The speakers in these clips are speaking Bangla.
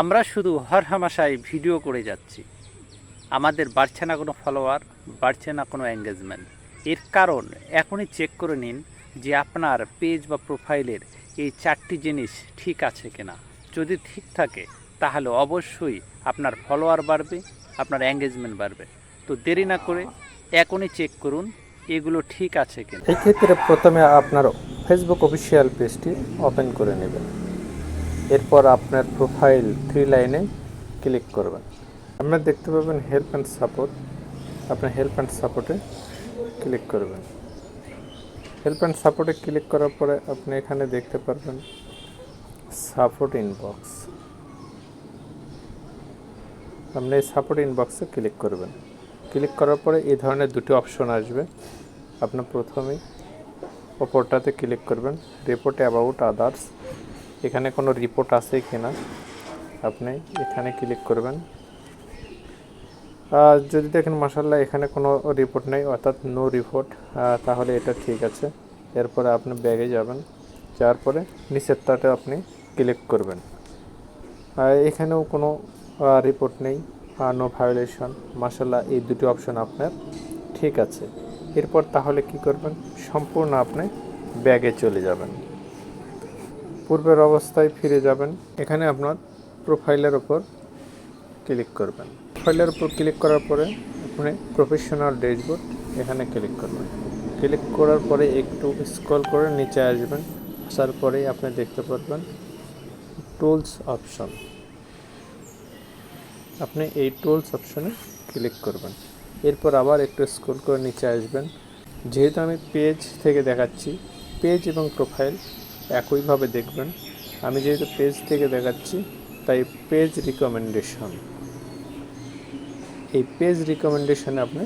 আমরা শুধু হরহামাশায় ভিডিও করে যাচ্ছি। আমাদের বাড়ছে না কোনো ফলোয়ার, বাড়ছে না কোনো এঙ্গেজমেন্ট এর কারণ এখনই চেক করে নিন যে আপনার পেজ বা প্রোফাইলের এই চারটি জিনিস ঠিক আছে কিনা। যদি ঠিক থাকে, তাহলে অবশ্যই আপনার ফলোয়ার বাড়বে, আপনার এঙ্গেজমেন্ট বাড়বে। তো দেরি না করে এখনই চেক করুন, এগুলো ঠিক আছে কিনা। এই ক্ষেত্রে প্রথমে আপনার ফেসবুক অফিসিয়াল পেজটি ওপেন করে নেবেন। এরপর আপনার প্রোফাইল থ্রি লাইনে ক্লিক করবেন। আপনারা দেখতে পাবেন হেল্প অ্যান্ড সাপোর্ট আপনার হেল্প অ্যান্ড সাপোর্টে ক্লিক করবেন। হেল্প অ্যান্ড সাপোর্টে ক্লিক করার পরে আপনি এখানে দেখতে পারবেন সাপোর্ট ইনবক্স আপনি এই সাপোর্ট ইনবক্সে ক্লিক করবেন। ক্লিক করার পরে এই ধরনের দুটি অপশন আসবে। আপনার প্রথমেই ওপরটাতে ক্লিক করবেন। রিপোর্ট অ্যাবাউট আদার্স এখানে কোনো রিপোর্ট আছে কি না? আপনি এখানে ক্লিক করবেন। আর যদি দেখেন মাসাল্লাহ এখানে কোনো রিপোর্ট নেই, অর্থাৎ নো রিপোর্ট তাহলে এটা ঠিক আছে। এরপরে আপনি ব্যাগে যাবেন, যাওয়ার পরে নিচেরটাতে আপনি ক্লিক করবেন। এখানেও কোনো রিপোর্ট নেই নো ভায়োলেশন মাসাল্লাহ এই দুটি অপশন আপনার ঠিক আছে। এরপর তাহলে কি করবেন? সম্পূর্ণ আপনি ব্যাগে চলে যাবেন। পূর্বের অবস্থায় ফিরে যাবেন, এখানে আপনার প্রোফাইলের ওপর ক্লিক করবেন। প্রোফাইলের উপর ক্লিক করার পরে আপনি প্রফেশনাল ড্যাশবোর্ড এখানে ক্লিক করবেন। ক্লিক করার পরে একটু স্ক্রল করে নিচে আসবেন, আসার পরেই আপনি দেখতে পারবেন টুলস অপশন। আপনি এই টুলস অপশনে ক্লিক করবেন। এরপর আবার একটু স্ক্রল করে নিচে আসবেন। যেহেতু আমি পেজ থেকে দেখাচ্ছি, পেজ এবং প্রোফাইল একইভাবে দেখবেন। আমি যেহেতু পেজ থেকে দেখাচ্ছি, তাই পেজ রিকমেন্ডেশন এই পেজ রিকমেন্ডেশনে আপনি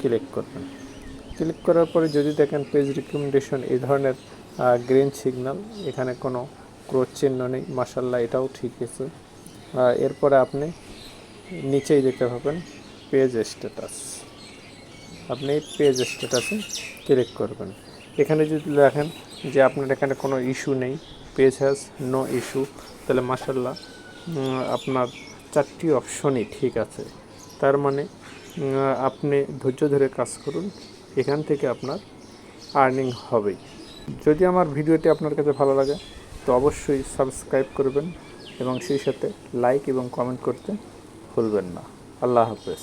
ক্লিক করবেন। ক্লিক করার পরে যদি দেখেন পেজ রিকমেন্ডেশন এই ধরনের গ্রিন সিগন্যাল এখানে কোনো ক্রোচ চিহ্ন নেই মাসাল্লাহ এটাও ঠিক আছে। এরপরে আপনি নিচেই দেখতে পাবেন পেজ স্ট্যাটাস আপনি পেজ স্ট্যাটাসে ক্লিক করবেন। এখানে যদি দেখেন যে আপনার এখানে কোনো ইস্যু নেই পেজ হ্যাজ নো ইস্যু তাহলে মাসাল্লাহ আপনার চারটি অপশনই ঠিক আছে। তার মানে আপনি ধৈর্য ধরে কাজ করুন, এখান থেকে আপনার আর্নিং হবেই। যদি আমার ভিডিওটি আপনার কাছে ভালো লাগে, তো অবশ্যই সাবস্ক্রাইব করবেন এবং সেই সাথে লাইক এবং কমেন্ট করতে ভুলবেন না। আল্লাহ হাফেজ।